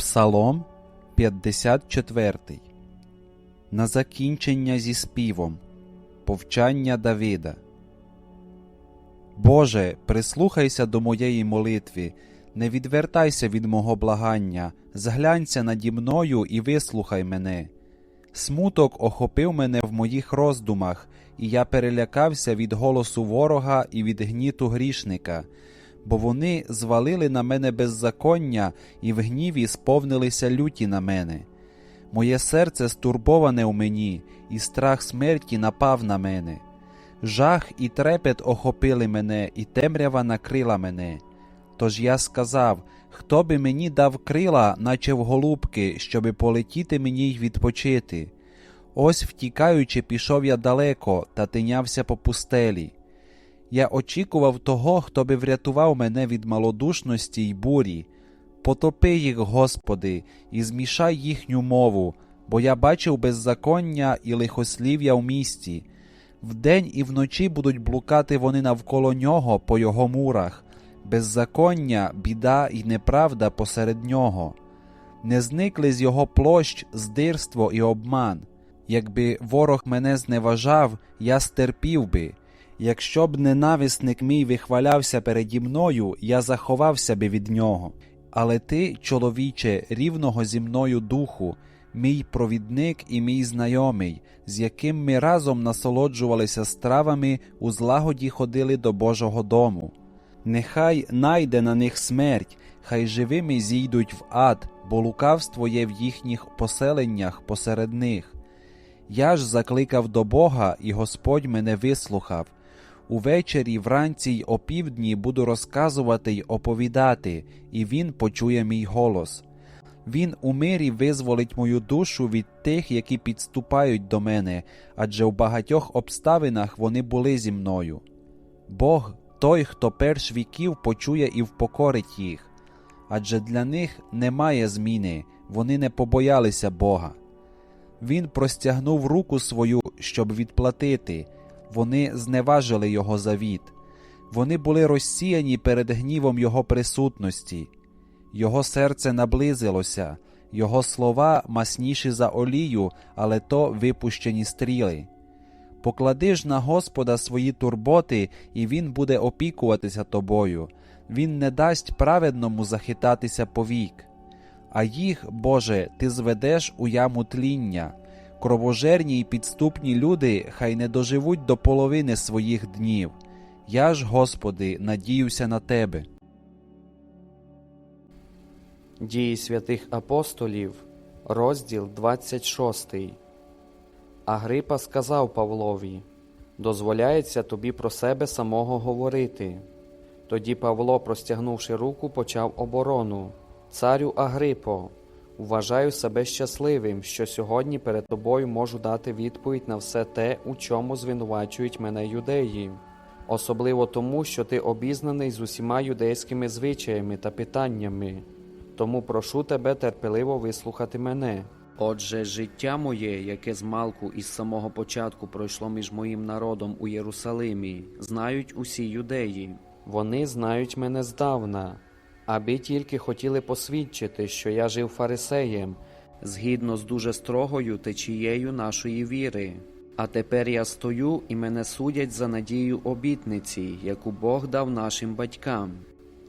Псалом 54 На закінчення зі співом Повчання Давида. Боже, прислухайся до моєї молитви, не відвертайся від мого благання, зглянься наді мною і вислухай мене. Смуток охопив мене в моїх роздумах, і я перелякався від голосу ворога і від гніту грішника, бо вони звалили на мене беззаконня і в гніві сповнилися люті на мене. Моє серце стурбоване у мені, і страх смерті напав на мене. Жах і трепет охопили мене, і темрява накрила мене. Тож я сказав, хто би мені дав крила, наче в голубки, щоби полетіти мені й відпочити. Ось втікаючи, пішов я далеко та тинявся по пустелі. Я очікував того, хто би врятував мене від малодушності й бурі. Потопи їх, Господи, і змішай їхню мову, бо я бачив беззаконня і лихослів'я в місті. Вдень і вночі будуть блукати вони навколо нього по його мурах, беззаконня, біда і неправда посеред нього. Не зникли з його площ здирство і обман. Якби ворог мене зневажав, я стерпів би. Якщо б ненависник мій вихвалявся переді мною, я заховався би від нього. Але ти, чоловіче, рівного зі мною духу, мій провідник і мій знайомий, з яким ми разом насолоджувалися стравами, у злагоді ходили до Божого дому. Нехай найде на них смерть, хай живими зійдуть в ад, бо лукавство є в їхніх поселеннях посеред них. Я ж закликав до Бога, і Господь мене вислухав. Увечері, вранці й опівдні буду розказувати й оповідати, і він почує мій голос. Він у мирі визволить мою душу від тих, які підступають до мене, адже в багатьох обставинах вони були зі мною. Бог той, хто перш віків почує і впокорить їх, адже для них немає зміни, вони не побоялися Бога. Він простягнув руку свою, щоб відплатити, вони зневажили його завіт, вони були розсіяні перед гнівом Його присутності, Його серце наблизилося, Його слова масніші за олію, але то випущені стріли. Поклади ж на Господа свої турботи, і Він буде опікуватися тобою, Він не дасть праведному захитатися повік. А їх, Боже, Ти зведеш у яму тління. Кровожерні й підступні люди хай не доживуть до половини своїх днів. Я ж, Господи, надіюся на Тебе. Дії святих апостолів, розділ 26. Агрипа сказав Павлові: Дозволяється тобі про себе самого говорити. Тоді Павло, простягнувши руку, почав оборону. Царю Агрипо, вважаю себе щасливим, що сьогодні перед тобою можу дати відповідь на все те, у чому звинувачують мене юдеї, особливо тому, що ти обізнаний з усіма юдейськими звичаями та питаннями. Тому прошу тебе терпеливо вислухати мене. Отже, життя моє, яке з малку із самого початку пройшло між моїм народом у Єрусалимі, знають усі юдеї. Вони знають мене здавна, аби тільки хотіли посвідчити, що я жив фарисеєм, згідно з дуже строгою течією нашої віри. А тепер я стою і мене судять за надію обітниці, яку Бог дав нашим батькам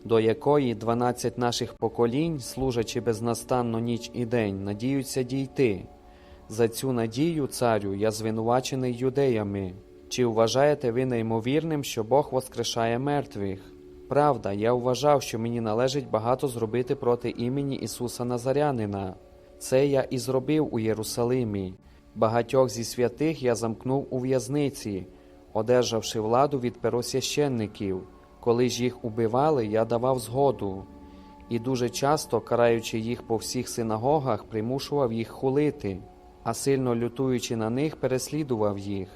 до якої дванадцять наших поколінь, служачи безнастанно ніч і день, надіються дійти. За цю надію, царю, я звинувачений юдеями. Чи вважаєте ви неймовірним, що Бог воскрешає мертвих? Правда, я вважав, що мені належить багато зробити проти імені Ісуса Назарянина. Це я і зробив у Єрусалимі. Багатьох зі святих я замкнув у в'язниці, одержавши владу від первосвященників. Коли ж їх убивали, я давав згоду, і дуже часто, караючи їх по всіх синагогах, примушував їх хулити, а сильно лютуючи на них, переслідував їх,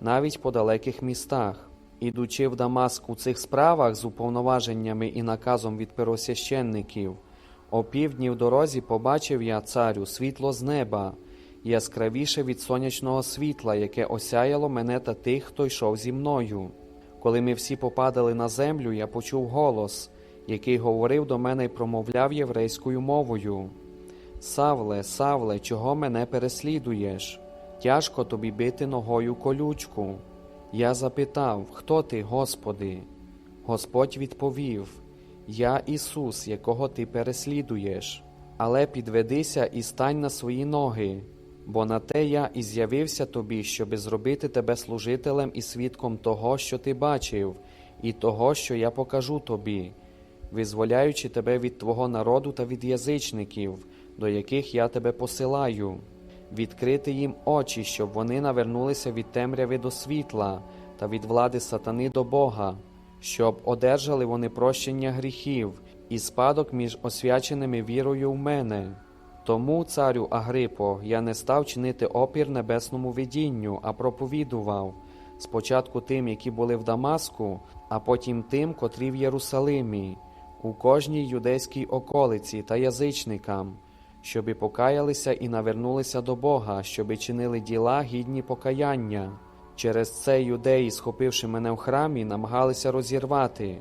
навіть по далеких містах. Ідучи в Дамаск у цих справах з уповноваженнями і наказом від первосвященників, півдні в дорозі побачив я, царю, світло з неба, яскравіше від сонячного світла, яке осяяло мене та тих, хто йшов зі мною. Коли ми всі попадали на землю, я почув голос, який говорив до мене і промовляв єврейською мовою. Савле, Савле, чого мене переслідуєш? Тяжко тобі бити ногою колючку. Я запитав, хто ти, Господи? Господь відповів: Я Ісус, якого ти переслідуєш. Але підведися і стань на свої ноги, бо на те я і з'явився тобі, щоби зробити тебе служителем і свідком того, що ти бачив, і того, що я покажу тобі, визволяючи тебе від твого народу та від язичників, до яких я тебе посилаю, відкрити їм очі, щоб вони навернулися від темряви до світла та від влади сатани до Бога, щоб одержали вони прощення гріхів і спадок між освяченими вірою в мене. Тому, царю Агрипо, я не став чинити опір небесному видінню, а проповідував спочатку тим, які були в Дамаску, а потім тим, котрі в Єрусалимі, у кожній юдейській околиці та язичникам, щоби покаялися і навернулися до Бога, щоби чинили діла гідні покаяння. Через це юдеї, схопивши мене в храмі, намагалися розірвати.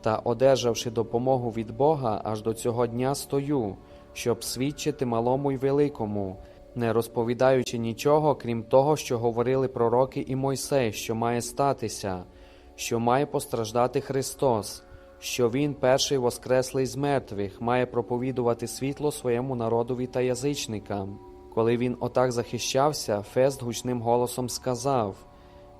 Та, одержавши допомогу від Бога, аж до цього дня стою, щоб свідчити малому й великому, не розповідаючи нічого, крім того, що говорили пророки і Мойсей, що має статися, що має постраждати Христос, що Він, перший воскреслий з мертвих, має проповідувати світло своєму народові та язичникам. Коли він отак захищався, Фест гучним голосом сказав: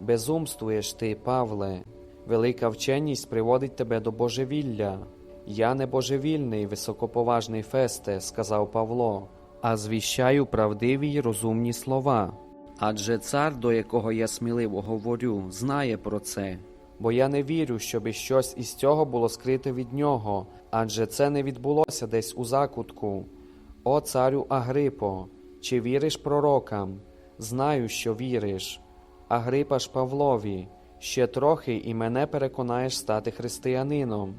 Безумствуєш ти, Павле, велика вченість приводить тебе до божевілля. Я не божевільний, високоповажний Фесте, сказав Павло, а звіщаю правдиві й розумні слова. Адже цар, до якого я сміливо говорю, знає про це. Бо я не вірю, щоби щось із цього було скрите від нього, адже це не відбулося десь у закутку. О царю Агрипо, чи віриш пророкам? Знаю, що віриш. Агрипа ж Павлові, ще трохи і мене переконаєш стати християнином.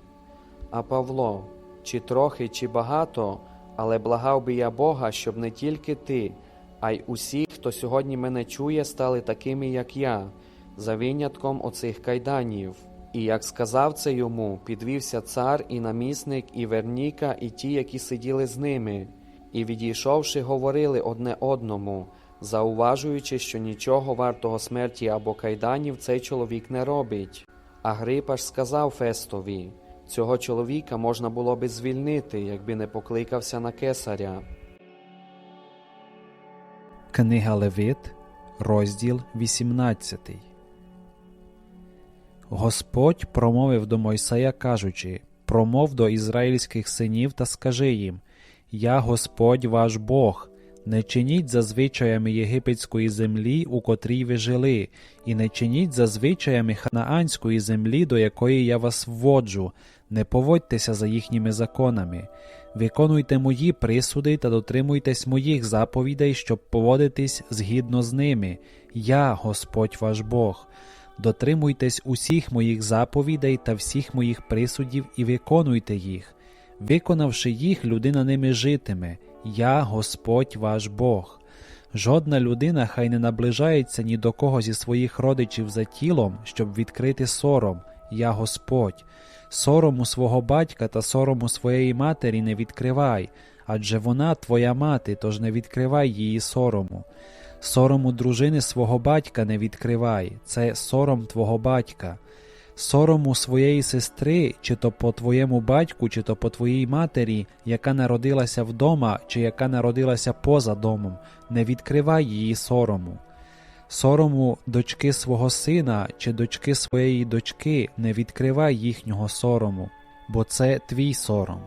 А Павло, чи трохи, чи багато, але благав би я Бога, щоб не тільки ти, а й усі, хто сьогодні мене чує, стали такими, як я, за винятком оцих кайданів. І як сказав це йому, підвівся цар і намісник, і Верніка, і ті, які сиділи з ними, і, відійшовши, говорили одне одному, зауважуючи, що нічого вартого смерті або кайданів цей чоловік не робить. Агрипа ж сказав Фестові цього чоловіка можна було би звільнити, якби не покликався на кесаря. Книга Левит, розділ 18. Господь промовив до Мойсея, кажучи: Промов до ізраїльських синів та скажи їм: Я Господь ваш Бог. Не чиніть за звичаями єгипетської землі, у котрій ви жили, і не чиніть за звичаями ханаанської землі, до якої я вас вводжу, не поводьтеся за їхніми законами. Виконуйте мої присуди та дотримуйтесь моїх заповідей, щоб поводитись згідно з ними. Я, Господь ваш Бог. Дотримуйтесь усіх моїх заповідей та всіх моїх присудів і виконуйте їх. Виконавши їх, людина ними житиме. Я Господь ваш Бог. Жодна людина хай не наближається ні до кого зі своїх родичів за тілом, щоб відкрити сором. Я Господь. Сорому свого батька та сорому своєї матері не відкривай, адже вона твоя мати, тож не відкривай її сорому. Сорому дружини свого батька не відкривай, це сором твого батька. Сорому своєї сестри, чи то по твоєму батьку, чи то по твоїй матері, яка народилася вдома, чи яка народилася поза домом, не відкривай її сорому. Сорому дочки свого сина чи дочки своєї дочки не відкривай їхнього сорому, бо це твій сором.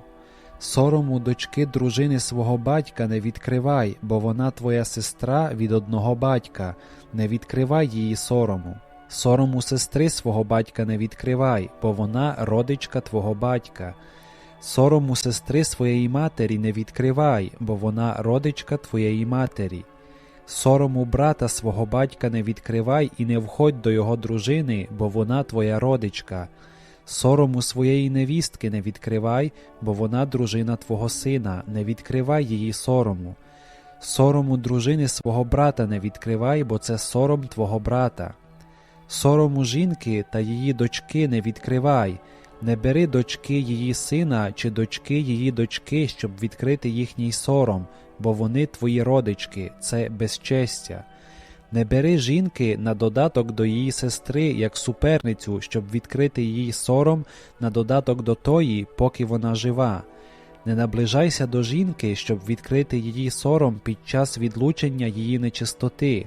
Сорому дочки дружини свого батька не відкривай, бо вона твоя сестра від одного батька, не відкривай її сорому. Сорому сестри свого батька не відкривай, бо вона родичка твого батька. Сорому сестри своєї матері не відкривай, бо вона родичка твоєї матері. Сорому брата свого батька не відкривай і не входь до його дружини, бо вона твоя родичка. Сорому своєї невістки не відкривай, бо вона дружина твого сина, не відкривай її сорому. Сорому дружини свого брата не відкривай, бо це сором твого брата. Сорому жінки та її дочки не відкривай, Не бери дочки її сина чи дочки її дочки, щоб відкрити їхній сором, бо вони твої родички, це безчестя. Не бери жінки на додаток до її сестри як суперницю, щоб відкрити її сором на додаток до тої, поки вона жива. Не наближайся до жінки, щоб відкрити її сором під час відлучення її нечистоти.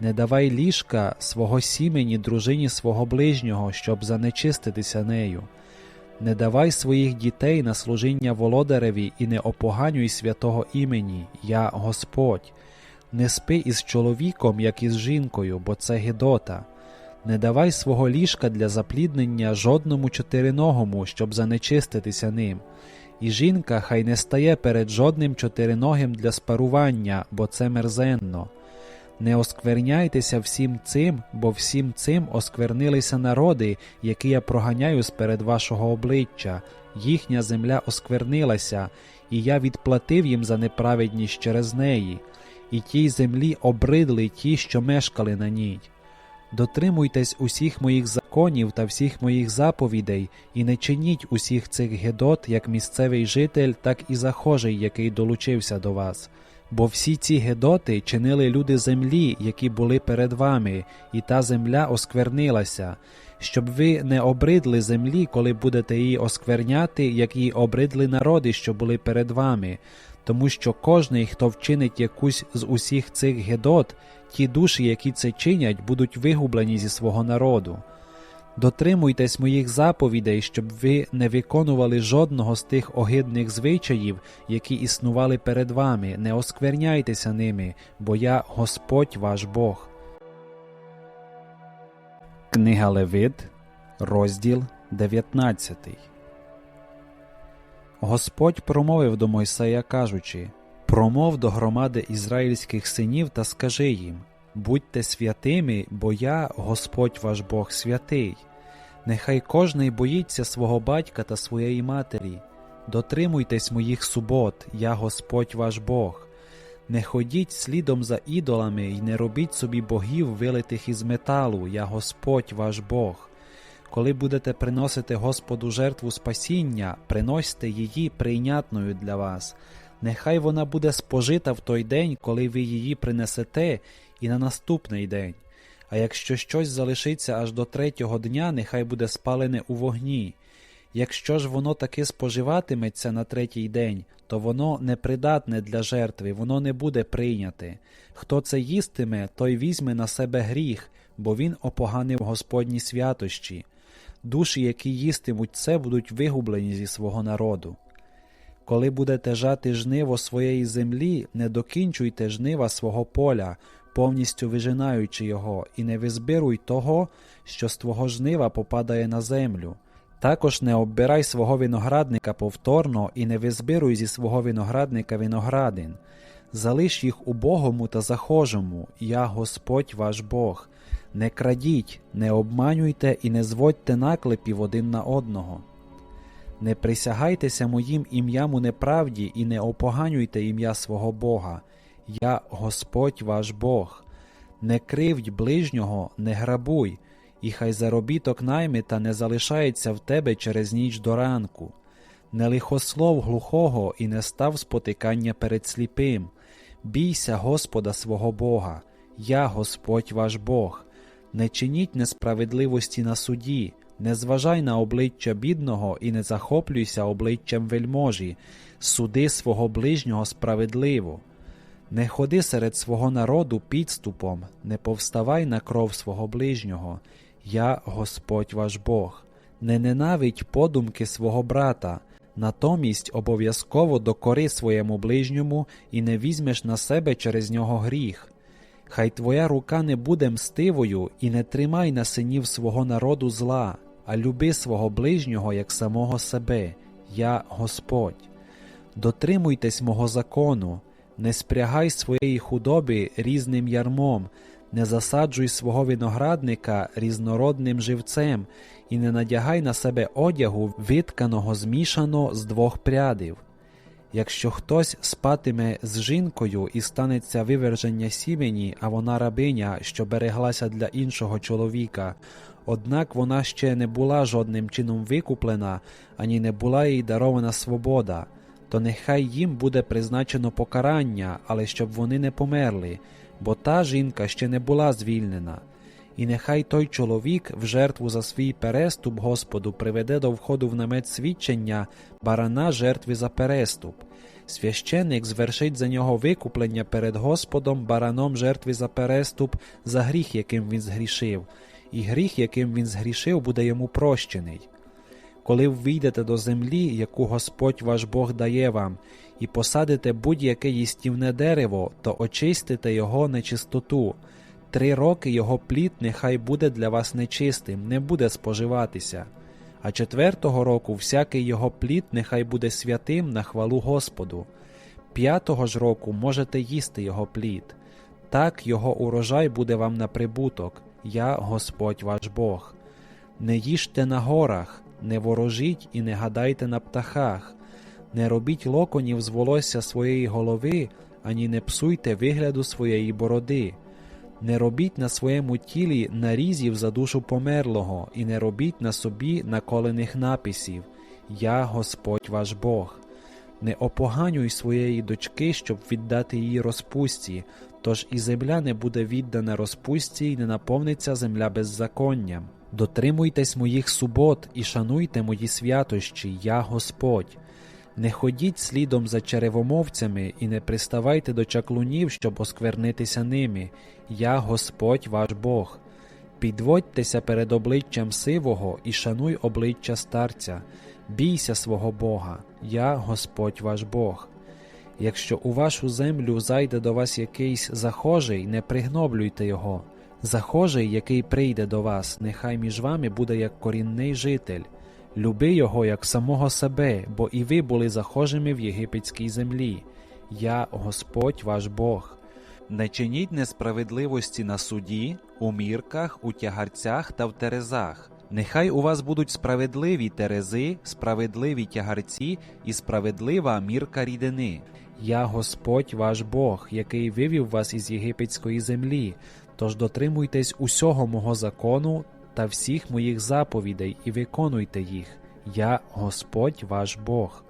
Не давай ліжка свого сімені дружині свого ближнього, щоб занечиститися нею. Не давай своїх дітей на служіння володареві і не опоганюй святого імені, я Господь. Не спи із чоловіком, як із жінкою, бо це гидота. Не давай свого ліжка для запліднення жодному чотириногому, щоб занечиститися ним. І жінка хай не стає перед жодним чотириногим для спарування, бо це мерзенно. Не оскверняйтеся всім цим, бо всім цим осквернилися народи, які я проганяю сперед вашого обличчя, їхня земля осквернилася, і я відплатив їм за неправедність через неї, і тій землі обридли ті, що мешкали на ній. Дотримуйтесь усіх моїх законів та всіх моїх заповідей, і не чиніть усіх цих гедот, як місцевий житель, так і захожий, який долучився до вас. Бо всі ці гедоти чинили люди землі, які були перед вами, і та земля осквернилася, щоб ви не обридли землі, коли будете її оскверняти, як її обридли народи, що були перед вами, тому що кожний, хто вчинить якусь з усіх цих гедот, ті душі, які це чинять, будуть вигублені зі свого народу. Дотримуйтесь моїх заповідей, щоб ви не виконували жодного з тих огидних звичаїв, які існували перед вами, не оскверняйтеся ними, бо я Господь ваш Бог. Книга Левит, розділ 19 Господь промовив до Мойсея, кажучи Промов до громади ізраїльських синів та скажи їм Будьте святими, бо я, Господь ваш Бог, святий. Нехай кожний боїться свого батька та своєї матері. Дотримуйтесь моїх субот, я Господь ваш Бог. Не ходіть слідом за ідолами і не робіть собі богів, вилитих із металу, я Господь ваш Бог. Коли будете приносити Господу жертву спасіння, приносьте її прийнятною для вас. Нехай вона буде спожита в той день, коли ви її принесете, і на наступний день. А якщо щось залишиться аж до третього дня, нехай буде спалене у вогні. Якщо ж воно таки споживатиметься на третій день, то воно непридатне для жертви, воно не буде прийняте. Хто це їстиме, той візьме на себе гріх, бо він опоганив Господні святощі. Душі, які їстимуть це, будуть вигублені зі свого народу. Коли будете жати жниво своєї землі, не докінчуйте жнива свого поля, повністю вижинаючи його, і не визбируй того, що з твого жнива попадає на землю. Також не оббирай свого виноградника повторно і не визбируй зі свого виноградника виноградин. Залиш їх убогому та захожому, я Господь ваш Бог. Не крадіть, не обманюйте і не зводьте наклепів один на одного. Не присягайтеся моїм ім'ям у неправді і не опоганюйте ім'я свого Бога. Я Господь ваш Бог. Не кривдь ближнього, не грабуй, і хай заробіток наймита не залишається в тебе через ніч до ранку. Не лихослов глухого і не став спотикання перед сліпим. Бійся Господа свого Бога, я Господь ваш Бог. Не чиніть несправедливості на суді, не зважай на обличчя бідного і не захоплюйся обличчям вельможі, суди свого ближнього справедливо. Не ходи серед свого народу підступом, не повставай на кров свого ближнього, я Господь ваш Бог. Не ненавидь подумки свого брата, натомість обов'язково докори своєму ближньому і не візьмеш на себе через нього гріх. Хай твоя рука не буде мстивою і не тримай на синів свого народу зла, а люби свого ближнього як самого себе, я Господь. Дотримуйтесь мого закону, не спрягай своєї худоби різним ярмом, не засаджуй свого виноградника різнородним живцем і не надягай на себе одягу, витканого змішано з двох прядів. Якщо хтось спатиме з жінкою і станеться виверження сімені, а вона рабиня, що береглася для іншого чоловіка, Однак вона ще не була жодним чином викуплена, ані не була їй дарована свобода. То нехай їм буде призначено покарання, але щоб вони не померли, бо та жінка ще не була звільнена. І нехай той чоловік в жертву за свій переступ Господу приведе до входу в намет свідчення барана жертви за переступ. Священник звершить за нього викуплення перед Господом бараном жертви за переступ за гріх, яким він згрішив, і гріх, яким він згрішив, буде йому прощений. Коли ви вийдете до землі, яку Господь ваш Бог дає вам, і посадите будь-яке їстівне дерево, то очистите його нечистоту. Три роки його плід нехай буде для вас нечистим, не буде споживатися. А четвертого року всякий його плід нехай буде святим на хвалу Господу. П'ятого ж року можете їсти його плід. Так його урожай буде вам на прибуток, я Господь ваш Бог. Не їжте на горах, не ворожіть і не гадайте на птахах, не робіть локонів з волосся своєї голови, ані не псуйте вигляду своєї бороди. Не робіть на своєму тілі нарізів за душу померлого, і не робіть на собі наколених написів Я Господь ваш Бог. Не опоганюй своєї дочки, щоб віддати її розпусті, тож і земля не буде віддана розпусті, і не наповниться земля беззаконням. Дотримуйтесь моїх субот і шануйте мої святощі, я Господь. Не ходіть слідом за черевомовцями і не приставайте до чаклунів, щоб осквернитися ними. Я Господь ваш Бог. Підводьтеся перед обличчям сивого і шануй обличчя старця, бійся свого Бога, я Господь ваш Бог. Якщо у вашу землю зайде до вас якийсь захожий, не пригноблюйте його. Захожий, який прийде до вас, нехай між вами буде як корінний житель. Люби його як самого себе, бо і ви були захожими в єгипетській землі. Я Господь ваш Бог. Не чиніть несправедливості на суді, у мірках, у тягарцях та в терезах. Нехай у вас будуть справедливі терези, справедливі тягарці і справедлива мірка рідини. Я Господь ваш Бог, який вивів вас із єгипетської землі. Тож дотримуйтесь усього мого закону та всіх моїх заповідей і виконуйте їх. Я Господь ваш Бог.